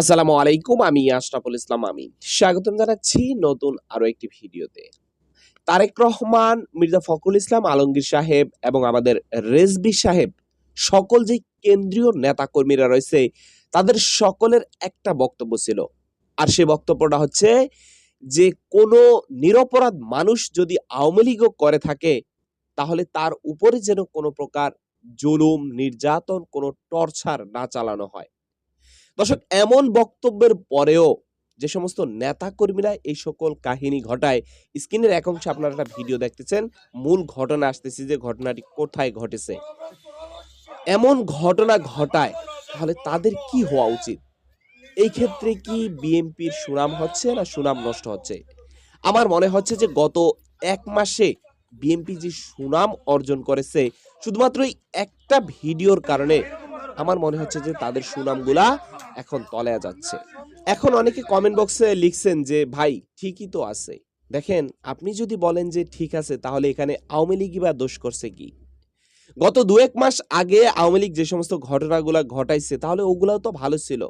আসসালামু আলাইকুম, আমি আশরাফুল ইসলাম আমি। স্বাগতম জানাচ্ছি নতুন আরও একটি ভিডিওতে। তারেক রহমান, মির্জা ফখরুল ইসলাম, আলমগীর সাহেব এবং আমাদের রেজবি সাহেব, সকল যে কেন্দ্রীয় নেতাকর্মীরা রয়েছে, তাদের সকলের একটা বক্তব্য ছিল। আর সে বক্তব্যটা হচ্ছে যে, কোনো নিরপরাধ মানুষ যদি আওয়ামী লীগও করে থাকে, তাহলে তার উপরে যেন কোনো প্রকার জুলুম, নির্যাতন, কোনো টর্চার না চালানো হয়। দর্শক, এমন বক্তব্যের পরেও যে সমস্ত নেতা কর্মীরা এই সকল কাহিনী ঘটায়, স্ক্রিনের এক অংশে আপনারা একটা ভিডিও দেখতেছেন, মূল ঘটনা আসতেছি যে ঘটনাটি কোথায় ঘটেছে। এমন ঘটনা ঘটায়, তাহলে তাদের কি হওয়া উচিত? এই ক্ষেত্রে কি বিএনপির সুনাম হচ্ছে না সুনাম নষ্ট হচ্ছে? আমার মনে হচ্ছে যে গত এক মাসে বিএনপি যে সুনাম অর্জন করেছে, শুধুমাত্র একটা ভিডিওর কারণে আমার মনে হচ্ছে যে তাদের সুনামগুলা এখন তলায় যাচ্ছে। এখন অনেকে কমেন্ট বক্সে লিখছেন যে, ভাই, ঠিকই তো আছে। দেখেন, আপনি যদি বলেন যে, ঠিক আছে, তাহলে এখানে আওয়ামী লীগই বা দোষ করছে কি? গত দু এক মাস আগে আওয়ামী লীগ যে সমস্ত ঘটনাগুলা ঘটাইছে, তাহলে ওগুলাও তো ভালো ছিল।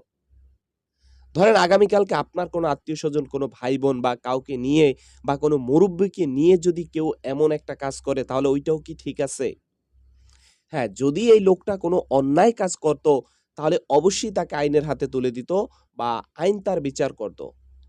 ধরেন, আগামীকালকে আপনার কোনো আত্মীয় স্বজন, কোনো ভাই বোন বা কাউকে নিয়ে বা কোনো মুরব্বীকে নিয়ে যদি কেউ এমন একটা কাজ করে, তাহলে ওইটাও কি ঠিক আছে? হ্যাঁ যদি এই লোকটা কোনো অন্যায় কাজ করত, তাহলে অবশ্যই তাকে আইনের হাতে তুলে দিত বা আইন তার বিচার করত।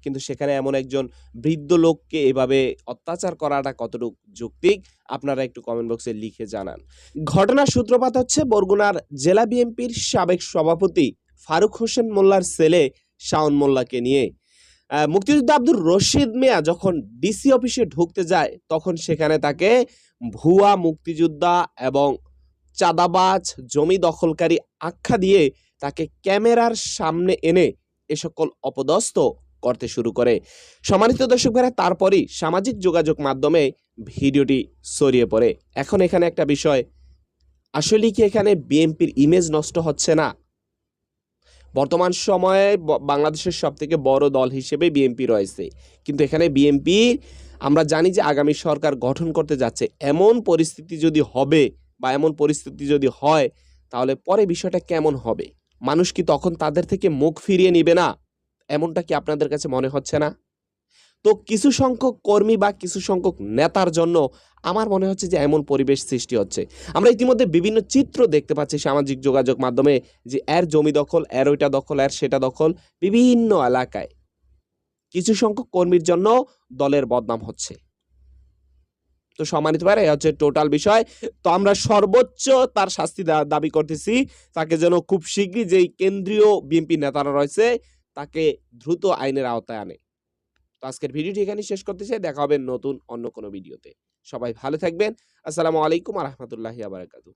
কিন্তু সেখানে এমন একজন বৃদ্ধ লোককে এভাবে অত্যাচার করাটা কতটুকু যৌক্তিক, আপনারা একটু কমেন্ট বক্সে লিখে জানান। ঘটনার সূত্রপাত হচ্ছে বরগুনার জেলা বিএনপির সাবেক সভাপতি ফারুক হোসেন মোল্লার ছেলে শাওন মোল্লাকে নিয়ে। মুক্তিযোদ্ধা আব্দুর রশিদ মিয়া যখন ডিসি অফিসে ঢুকতে যায়, তখন সেখানে তাকে ভুয়া মুক্তিযোদ্ধা এবং চাঁদাবাজ, জমি দখলকারী আখ্যা দিয়ে তাকে ক্যামেরার সামনে এনে এ সকল অপদস্থ করতে শুরু করে। সম্মানিত ভাইরা, তারপরই সামাজিক যোগাযোগ মাধ্যমে ভিডিওটি ছড়িয়ে পড়ে। এখন এখানে একটা বিষয় আসলে কি এখানে বিএনপির ইমেজ নষ্ট হচ্ছে না? বর্তমান সময়ে বাংলাদেশের সব থেকে বড় দল হিসেবে বিএনপি রয়েছে। কিন্তু এখানে বিএনপি, আমরা জানি যে আগামী সরকার গঠন করতে যাচ্ছে। এমন পরিস্থিতি যদি হবে বা এমন পরিস্থিতি যদি হয়, তাহলে পরে বিষয়টা কেমন হবে? মানুষ কি তখন তাদের থেকে মুখ ফিরিয়ে নিবে না? এমনটা কি আপনাদের কাছে মনে হচ্ছে না? তো কিছু সংখ্যক কর্মী বা কিছু সংখ্যক নেতার জন্য আমার মনে হচ্ছে যে এমন পরিবেশ সৃষ্টি হচ্ছে। আমরা ইতিমধ্যে বিভিন্ন চিত্র দেখতে পাচ্ছি সামাজিক যোগাযোগ মাধ্যমে যে এর জমি দখল, এর ওইটা দখল, এর সেটা দখল বিভিন্ন এলাকায়। কিছু সংখ্যক কর্মীর জন্য দলের বদনাম হচ্ছে। তো সম্মানিত পারে হচ্ছে টোটাল বিষয়। তো আমরা সর্বোচ্চ তার শাস্তি দাবি করতেছি। তাকে যেন খুব শীঘ্রই যেই কেন্দ্রীয় বিএনপি নেতারা রয়েছে, তাকে দ্রুত আইনের আওতায় আনে। তো আজকের ভিডিওটি এখানে শেষ করতে চাই দেখা হবে নতুন অন্য কোনো ভিডিওতে। সবাই ভালো থাকবেন। আসসালামু আলাইকুম রহমতুল্লাহি আবরাকাতু